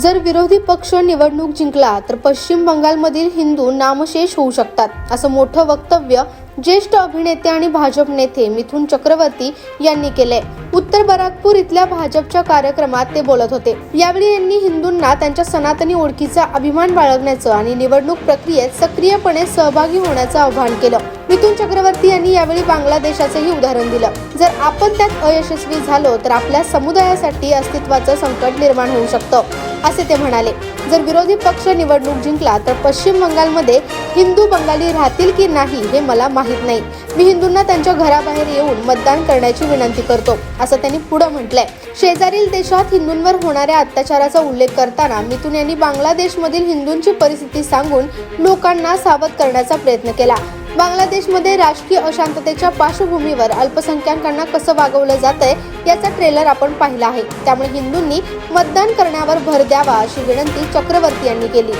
जर विरोधी पक्ष निवडणूक जिंकला तर पश्चिम बंगालमधील हिंदू नामशेष होऊ शकतात असं मोठं वक्तव्य ज्येष्ठ अभिनेते आणि भाजप नेते मिथुन चक्रवर्ती यांनी केलंय. उत्तर बराकपूर इथल्या भाजपच्या कार्यक्रमात ते बोलत होते. यावेळी यांनी हिंदूंना त्यांच्या सनातनी ओळखीचा अभिमान बाळगण्याचं आणि निवडणूक प्रक्रियेत सक्रियपणे सहभागी होण्याचं आवाहन केलं. मिथुन चक्रवर्ती यांनी यावेळी बांगलादेशाचंही उदाहरण दिलं. जर आपण त्यात अयशस्वी झालो तर आपल्या समुदायासाठी अस्तित्वाचं संकट निर्माण होऊ शकतं असे ते म्हणाले. जर विरोधी पक्ष निवडणूक जिंकला तर पश्चिम बंगालमध्ये हिंदू बंगाली राहतील की नाही हे मला माहीत नाही. मी हिंदूंना त्यांच्या घराबाहेर येऊन मतदान करण्याची विनंती करतो. असं त्यांनी पुढे म्हटलंय. शेजारील देशात हिंदूंवर होणाऱ्या अत्याचाराचा उल्लेख करताना मिथून यांनी बांगलादेशमधील हिंदूंची परिस्थिती सांगून लोकांना सावध करण्याचा प्रयत्न केला. बांगलादेशमध्ये राजकीय अशांततेच्या पार्श्वभूमीवर अल्पसंख्याकांना कसं वागवलं जातंय याचा ट्रेलर आपण पाहिला आहे. त्यामुळे हिंदूंनी मतदान करण्यावर भर द्यावा अशी विनंती चक्रवर्ती यांनी केली.